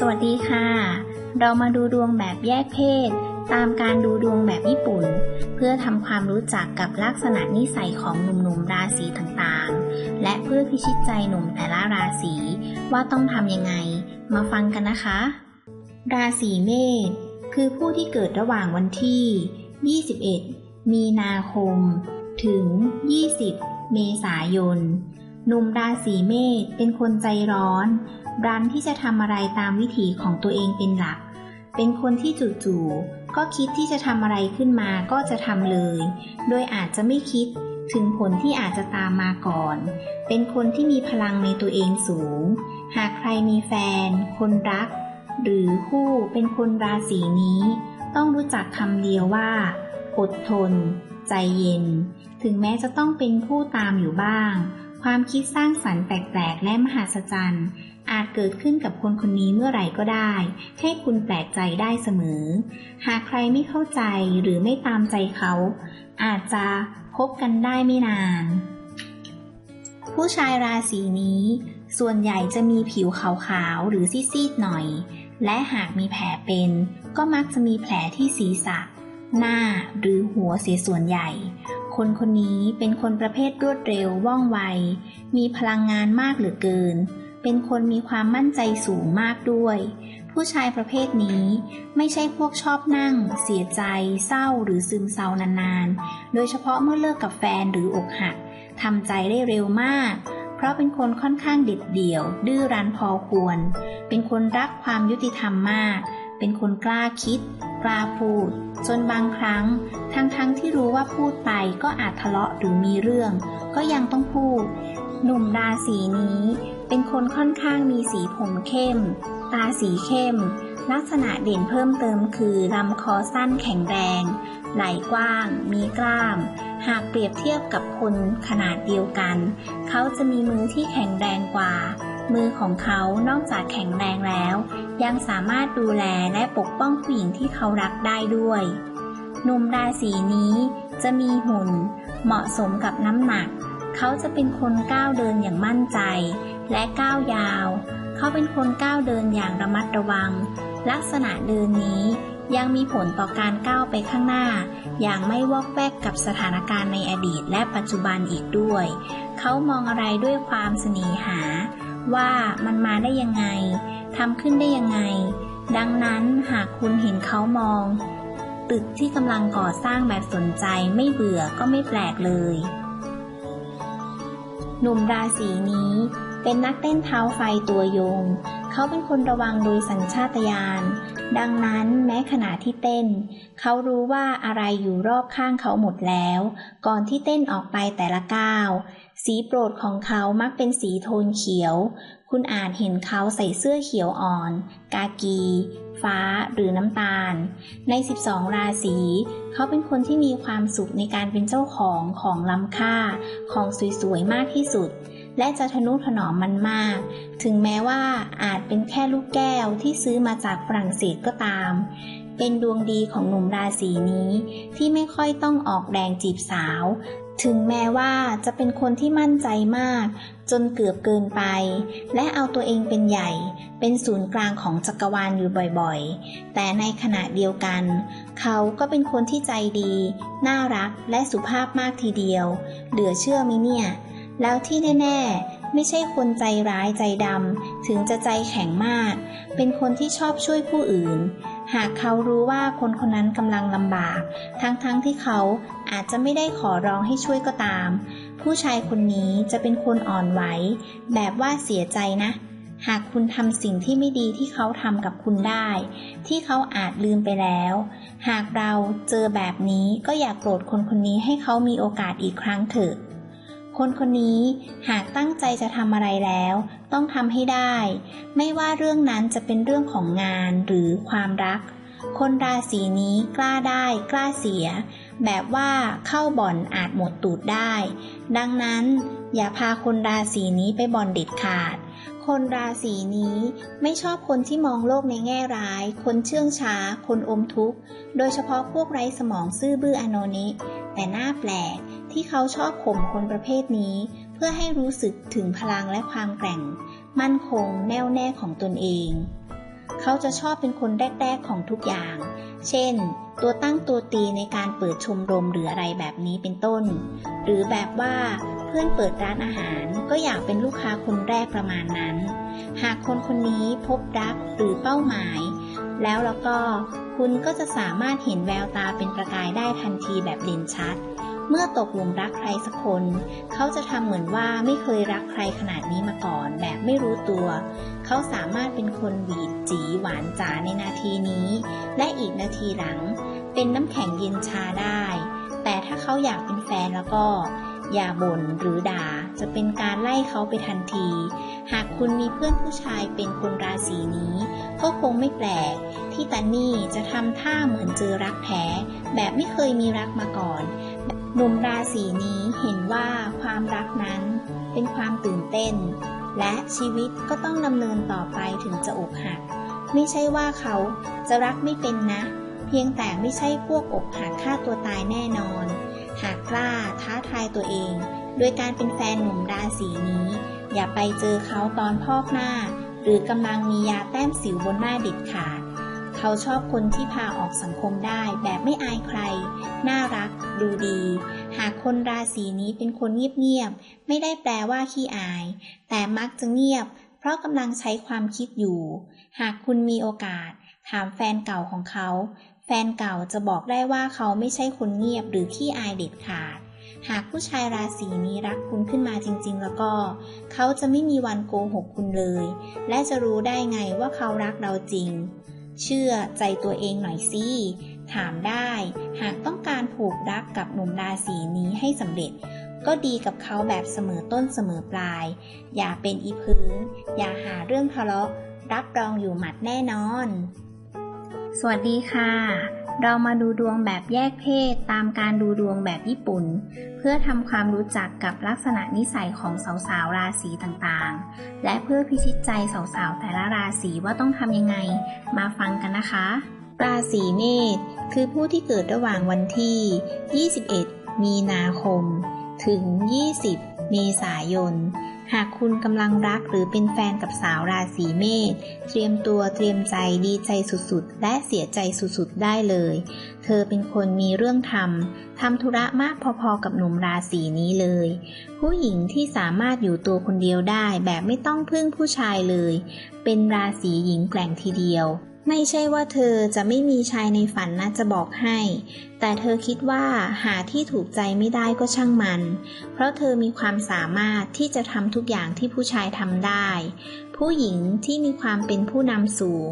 สวัสดีค่ะ เรามาดูดวงแบบแยกเพศ ตามการดูดวงแบบญี่ปุ่น เพื่อทำความรู้จักกับลักษณะนิสัยของหนุ่มๆราศีต่างๆ และเพื่อพิชิตใจหนุ่มแต่ละราศีว่าต้องทำยังไง มาฟังกันนะคะ ราศีเมษคือผู้ที่เกิดระหว่างวันที่ 21 มีนาคม ถึง 20 เมษายน หนุ่มราศีเมษเป็นคนใจร้อนรันที่จะทำอะไรตามวิถีของตัวเองเป็นหลัก เป็นคนที่จู่ๆก็คิดที่จะทำอะไรขึ้นมาก็จะทำเลย โดยอาจจะไม่คิดถึงผลที่อาจจะตามมาก่อน เป็นคนที่มีพลังในตัวเองสูง หากใครมีแฟน คนรัก หรือคู่เป็นคนราศีนี้ ต้องรู้จักคำเดียวว่า อดทน ใจเย็น ถึงแม้จะต้องเป็นผู้ตามอยู่บ้าง ความคิดสร้างสรรค์แปลกๆ และมหัศจรรย์ อาจเกิดขึ้นกับคนคนนี้เมื่อไหร่ก็ได้ ให้คุณแปลกใจได้เสมอ หากใครไม่เข้าใจหรือไม่ตามใจเขา อาจจะพบกันได้ไม่นาน ผู้ชายราศีนี้ ส่วนใหญ่จะมีผิวขาวๆ หรือซีดๆหน่อย และหากมีแผลเป็น ก็มักจะมีแผลที่ศีรษะ หน้าหรือหัวเสียส่วนใหญ่ คนคนนี้เป็นคนประเภทรวดเร็วว่องไว มีพลังงานมากเหลือเกิน เป็นคนมีความมั่นใจสูงมากด้วย ผู้ชายประเภทนี้ไม่ใช่พวกชอบนั่ง เสียใจ เศร้าหรือซึมเศร้านานๆ โดยเฉพาะเมื่อเลิกกับแฟนหรืออกหักทำใจได้เร็วมาก เพราะเป็นคนค่อนข้างเด็ดเดี่ยว ดื้อรั้นพอควร เป็นคนรักความยุติธรรมมาก เป็นคนกล้าคิด กล้าพูด จนบางครั้ง ทั้งๆทที่รู้ว่าพูดไปก็อาจทะเลาะหรือมีเรื่อง ก็ยังต้องพูด หนุ่มราศีนี้ เป็นคนค่อนข้างมีสีผมเข้ม ตาสีเข้ม ลักษณะเด่นเพิ่มเติมคือลำคอสั้นแข็งแรง ไหล่กว้าง มีกล้าม หากเปรียบเทียบกับคนขนาดเดียวกัน เขาจะมีมือที่แข็งแรงกว่า มือของเขานอกจากแข็งแรงแล้ว ยังสามารถดูแลและปกป้องผู้หญิงที่เขารักได้ด้วยหนุ่มราศีนี้จะมีหุ่น เหมาะสมกับน้ำหนัก เขาจะเป็นคนก้าวเดินอย่างมั่นใจ และก้าวยาว เขาเป็นคนก้าวเดินอย่างระมัดระวัง ลักษณะเดินนี้ยังมีผลต่อการก้าวไปข้างหน้า อย่างไม่วอกแวกกับสถานการณ์ในอดีตและปัจจุบันอีกด้วย เขามองอะไรด้วยความเสน่หา ว่ามันมาได้ยังไง ทำขึ้นได้ยังไง ดังนั้นหากคุณเห็นเขามอง ตึกที่กำลังก่อสร้างแบบสนใจไม่เบื่อก็ไม่แปลกเลย หนุ่มราศีนี้เป็นนักเต้นเท้าไฟตัวยง เขาเป็นคนระวังโดยสัญชาตญาณ ดังนั้นแม้ขณะที่เต้น เขารู้ว่าอะไรอยู่รอบข้างเขาหมดแล้ว ก่อนที่เต้นออกไปแต่ละก้าว สีโปรดของเขามักเป็นสีโทนเขียว คุณอาจเห็นเขาใส่เสื้อเขียวอ่อน กากี ฟ้าหรือน้ำตาล ใน 12 ราศี เขาเป็นคนที่มีความสุขในการเป็นเจ้าของของล้ำค่า ของสวยๆ มากที่สุด และจะทนุถนอมมันมาก ถึงแม้ว่าอาจเป็นแค่ลูกแก้วที่ซื้อมาจากฝรั่งเศสก็ตามเป็นดวงดีของหนุ่มราศีนี้ที่ไม่ค่อยต้องออกแรงจีบสาว ถึงแม้ว่าจะเป็นคนที่มั่นใจมาก จนเกือบเกินไป และเอาตัวเองเป็นใหญ่ เป็นศูนย์กลางของจักรวาลอยู่บ่อยๆ แต่ในขณะเดียวกัน เขาก็เป็นคนที่ใจดี น่ารักและสุภาพมากทีเดียว เหลือเชื่อไหมเนี่ย แล้วที่แน่ๆ ไม่ใช่คนใจร้ายใจดำถึงจะใจแข็งมาก เป็นคนที่ชอบช่วยผู้อื่นหากเขารู้ว่าคนคนนั้นกำลังลำบาก ทั้งๆทที่เขา อาจจะไม่ได้ขอร้องให้ช่วยก็ตาม ผู้ชายคนนี้จะเป็นคนอ่อนไหว แบบว่าเสียใจนะ หากคุณทำสิ่งที่ไม่ดีที่เขาทำกับคุณได้ ที่เขาอาจลืมไปแล้ว หากเราเจอแบบนี้ก็อย่ากโกรธคนคนนี้ให้เขามีโอกาสอีกครั้งเถอะคนคนนี้หากตั้งใจจะทำอะไรแล้ว ต้องทำให้ได้ ไม่ว่าเรื่องนั้นจะเป็นเรื่องของงานหรือความรัก คนราศีนี้กล้าได้กล้าเสีย แบบว่าเข้าบ่อนอาจหมดตูดได้ ดังนั้นอย่าพาคนราศีนี้ไปบ่อนเด็ดขาด คนราศีนี้ไม่ชอบคนที่มองโลกในแง่ร้าย คนเชื่องช้า คนอมทุกข์ โดยเฉพาะพวกไร้สมองซื่อบื้ออโนนิแต่น่าแปลกที่เขาชอบข่มคนประเภทนี้ เพื่อให้รู้สึกถึงพลังและความแกร่ง มั่นคงแน่วแน่ของตนเอง เขาจะชอบเป็นคนแรกๆของทุกอย่าง เช่น ตัวตั้งตัวตีในการเปิดชมรมหรืออะไรแบบนี้เป็นต้น หรือแบบว่าเพื่อนเปิดร้านอาหารก็อยากเป็นลูกค้าคนแรกประมาณนั้น หากคนคนนี้พบรักหรือเป้าหมาย แล้วแล้วก็คุณก็จะสามารถเห็นแววตาเป็นประกายได้ทันทีแบบเด่นชัด เมื่อตกหลุมรักใครสักคน เขาจะทำเหมือนว่าไม่เคยรักใครขนาดนี้มาก่อน แบบไม่รู้ตัว เขาสามารถเป็นคนหวีดจีหวานจ๋าในนาทีนี้ และอีกนาทีหลัง เป็นน้ำแข็งเย็นชาได้ แต่ถ้าเขาอยากเป็นแฟนแล้วก็ อย่าบ่นหรือด่า จะเป็นการไล่เขาไปทันที หากคุณมีเพื่อนผู้ชายเป็นคนราศีนี้ ก็คงไม่แปลก ที่ตันนี่จะทำท่าเหมือนเจอรักแท้ แบบไม่เคยมีรักมาก่อน หนุ่มราศีนี้เห็นว่าความรักนั้นเป็นความตื่นเต้น และชีวิตก็ต้องดำเนินต่อไปถึงจะอกหัก ไม่ใช่ว่าเขาจะรักไม่เป็นนะ เพียงแต่ไม่ใช่พวกอกหักฆ่าตัวตายแน่นอน หากกล้าท้าทายตัวเอง โดยการเป็นแฟนหนุ่มราศีนี้ อย่าไปเจอเขาตอนพอกหน้า หรือกำลังมียาแต้มสิวบนหน้าเด็ดขาด เขาชอบคนที่พาออกสังคมได้แบบไม่อายใคร น่ารัก ดูดี หากคนราศีนี้เป็นคนเงียบๆ ไม่ได้แปลว่าขี้อาย แต่มักจะเงียบ เพราะกำลังใช้ความคิดอยู่ หากคุณมีโอกาส ถามแฟนเก่าของเขา แฟนเก่าจะบอกได้ว่าเขาไม่ใช่คนเงียบหรือขี้อายเด็ดขาด หากผู้ชายราศีนี้รักคุณขึ้นมาจริง ๆ แล้วก็ เขาจะไม่มีวันโกหกคุณเลย และจะรู้ได้ไงว่าเขารักเราจริง เชื่อใจตัวเองหน่อยสิถามได้ หากต้องการผูกรักกับหนุ่มราศีนี้ให้สำเร็จ ก็ดีกับเขาแบบเสมอต้นเสมอปลาย อย่าเป็นอีพื้น อย่าหาเรื่องทะเลาะ รับรองอยู่หมัดแน่นอน สวัสดีค่ะ เรามาดูดวงแบบแยกเพศตามการดูดวงแบบญี่ปุ่น เพื่อทำความรู้จักกับลักษณะนิสัยของสาวๆราศีต่างๆ และเพื่อพิชิตใจสาวๆแต่ละราศีว่าต้องทำยังไง มาฟังกันนะคะ ราศีเมษคือผู้ที่เกิดระหว่างวันที่ 21 มีนาคม ถึง 20 เมษายน หากคุณกำลังรักหรือเป็นแฟนกับสาวราศีเมษเตรียมตัวเตรียมใจดีใจสุดๆ และเสียใจสุดๆ ได้เลย เธอเป็นคนมีเรื่องทำทำธุระมากพอๆกับหนุ่มราศีนี้เลย ผู้หญิงที่สามารถอยู่ตัวคนเดียวได้แบบไม่ต้องพึ่งผู้ชายเลย เป็นราศีหญิงแกร่งทีเดียว ไม่ใช่ว่าเธอจะไม่มีชายในฝันนะจะบอกให้ แต่เธอคิดว่าหาที่ถูกใจไม่ได้ก็ช่างมัน เพราะเธอมีความสามารถที่จะทำทุกอย่างที่ผู้ชายทำได้ ผู้หญิงที่มีความเป็นผู้นำสูง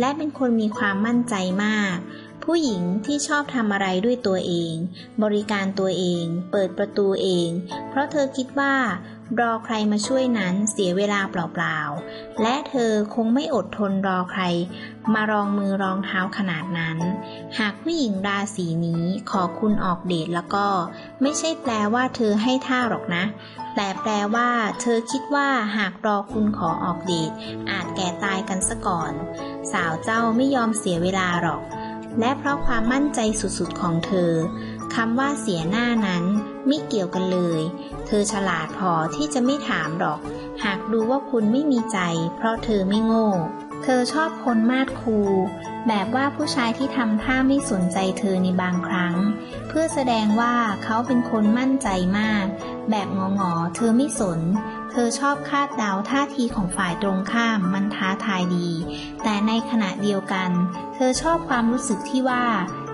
และเป็นคนมีความมั่นใจมาก ผู้หญิงที่ชอบทำอะไรด้วยตัวเอง บริการตัวเอง เปิดประตูเอง เพราะเธอคิดว่า รอใครมาช่วยนั้นเสียเวลาเปล่าๆ และเธอคงไม่อดทนรอใคร มารองมือรองเท้าขนาดนั้น หากผู้หญิงราศีนี้ขอคุณออกเดทแล้วก็ ไม่ใช่แปลว่าเธอให้ท่าหรอกนะ แต่แปลว่า เธอคิดว่าหากรอคุณขอออกเดทอาจแก่ตายกันซะก่อน สาวเจ้าไม่ยอมเสียเวลาหรอก และเพราะความมั่นใจสุดๆของเธอ คำว่าเสียหน้านั้นไม่เกี่ยวกันเลย เธอฉลาดพอที่จะไม่ถามหรอก หากดูว่าคุณไม่มีใจ เพราะเธอไม่โง่ เธอชอบคนมาดคู แบบว่าผู้ชายที่ทำท่าไม่สนใจเธอในบางครั้ง เพื่อแสดงว่าเขาเป็นคนมั่นใจมาก แบบงองอๆเธอไม่สน เธอชอบคาดเดาท่าทีของฝ่ายตรงข้ามมันท้าทายดี แต่ในขณะเดียวกัน เธอชอบความรู้สึกที่ว่า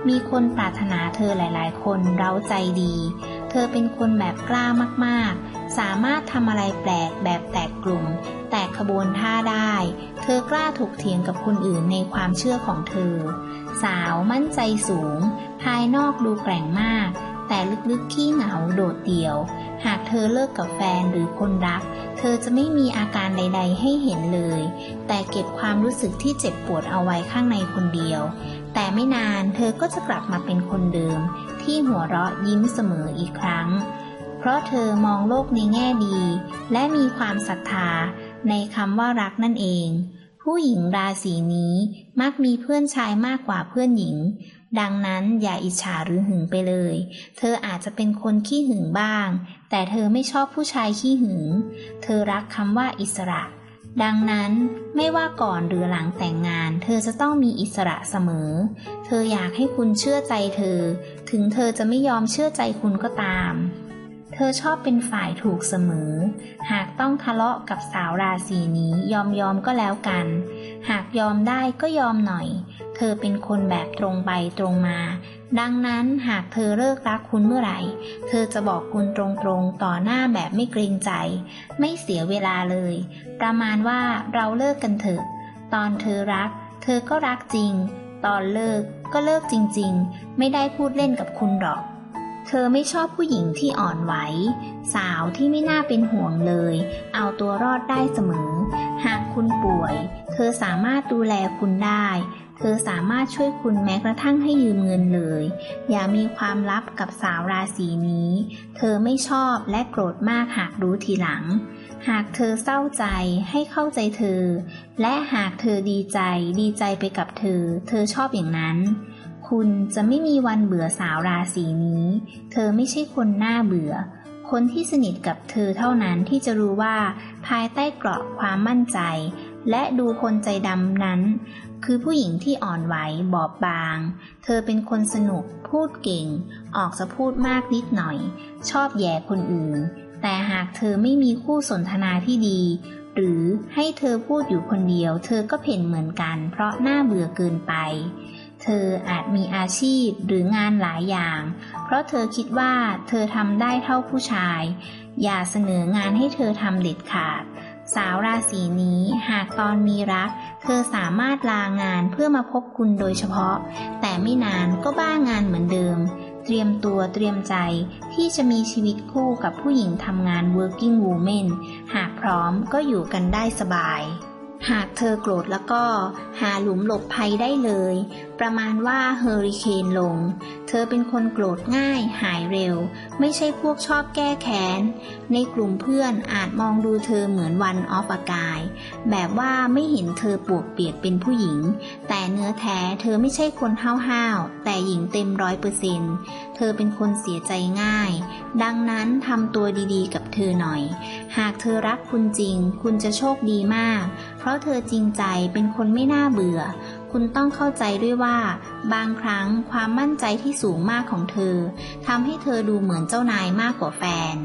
มีคนปรารถนาเธอหลาย ๆ คนเร้าใจดี เธอเป็นคนแบบกล้ามาก ๆ สามารถทำอะไรแปลกแบบแตกกลุ่ม แตกขบวนท่าได้ เธอกล้าถกเถียงกับคนอื่นในความเชื่อของเธอ สาวมั่นใจสูง ภายนอกดูแกร่งมาก แต่ลึก ๆ ขี้เหงาโดดเดี่ยว หากเธอเลิกกับแฟนหรือคนรัก เธอจะไม่มีอาการใด ๆ ให้เห็นเลย แต่เก็บความรู้สึกที่เจ็บปวดเอาไว้ข้างในคนเดียว แต่ไม่นานเธอก็จะกลับมาเป็นคนเดิม ที่หัวเราะยิ้มเสมออีกครั้ง เพราะเธอมองโลกในแง่ดี และมีความศรัทธาในคำว่ารักนั่นเอง ผู้หญิงราศีนี้มักมีเพื่อนชายมากกว่าเพื่อนหญิง ดังนั้นอย่าอิจฉาหรือหึงไปเลย เธออาจจะเป็นคนขี้หึงบ้าง แต่เธอไม่ชอบผู้ชายขี้หึง เธอรักคำว่าอิสระ ดังนั้นไม่ว่าก่อนหรือหลังแต่งงาน เธอจะต้องมีอิสระเสมอ เธออยากให้คุณเชื่อใจเธอ ถึงเธอจะไม่ยอมเชื่อใจคุณก็ตาม เธอชอบเป็นฝ่ายถูกเสมอ หากต้องทะเลาะกับสาวราศีนี้ยอมยอมก็แล้วกัน หากยอมได้ก็ยอมหน่อย เธอเป็นคนแบบตรงไปตรงมา ดังนั้นหากเธอเลิกรักคุณเมื่อไหร่ เธอจะบอกคุณตรงๆต่อหน้าแบบไม่เกรงใจ ไม่เสียเวลาเลย ประมาณว่าเราเลิกกันเถอะ ตอนเธอรัก เธอก็รักจริง ตอนเลิกก็เลิกจริงๆ ไม่ได้พูดเล่นกับคุณหรอก เธอไม่ชอบผู้หญิงที่อ่อนไหว สาวที่ไม่น่าเป็นห่วงเลย เอาตัวรอดได้เสมอ หากคุณป่วย เธอสามารถดูแลคุณได้ เธอสามารถช่วยคุณแม้กระทั่งให้ยืมเงินเลย อย่ามีความลับกับสาวราศีนี้ เธอไม่ชอบและโกรธมากหากรู้ทีหลัง หากเธอเศร้าใจให้เข้าใจเธอ และหากเธอดีใจดีใจไปกับเธอ เธอชอบอย่างนั้น คุณจะไม่มีวันเบื่อสาวราศีนี้ เธอไม่ใช่คนน่าเบื่อคนที่สนิทกับเธอเท่านั้นที่จะรู้ว่า ภายใต้เกราะความมั่นใจ และดูคนใจดำนั้น คือผู้หญิงที่อ่อนไหวบอบบาง เธอเป็นคนสนุก พูดเก่ง ออกจะพูดมากนิดหน่อย ชอบแย่คนอื่น แต่หากเธอไม่มีคู่สนทนาที่ดี หรือให้เธอพูดอยู่คนเดียว เธอก็เพ่นเหมือนกัน เพราะน่าเบื่อเกินไป เธออาจมีอาชีพหรืองานหลายอย่าง เพราะเธอคิดว่าเธอทำได้เท่าผู้ชาย อย่าเสนองานให้เธอทำเด็ดขาด สาวราศีนี้หากตอนมีรัก เธอสามารถลางานเพื่อมาพบคุณโดยเฉพาะ แต่ไม่นานก็บ้างานเหมือนเดิม เตรียมตัวเตรียมใจที่จะมีชีวิตคู่กับผู้หญิงทำงาน working woman หากพร้อมก็อยู่กันได้สบาย หากเธอโกรธแล้วก็ หาหลุมหลบภัยได้เลย ประมาณว่าเฮอริเคนลง ธอเป็นคนโกรธง่ายหายเร็ว ไม่ใช่พวกชอบแก้แค้น ในกลุ่มเพื่อนอาจมองดูเธอเหมือนวันออฟอากาย แบบว่าไม่เห็นเธอปวกเปียกเป็นผู้หญิง แต่เนื้อแท้เธอไม่ใช่คนห้าวๆ แต่หญิงเต็มร้อยเปอร์เซ็นต์เธอเป็นคนเสียใจง่าย ดังนั้นทำตัวดีๆ กับเธอหน่อย หากเธอรักคุณจริง คุณจะโชคดีมาก เพราะเธอจริงใจเป็นคนไม่น่าเบื่อ คุณต้องเข้าใจด้วยว่า บางครั้งความมั่นใจที่สูงมากของเธอทำให้เธอดูเหมือนเจ้านายมากกว่าแฟน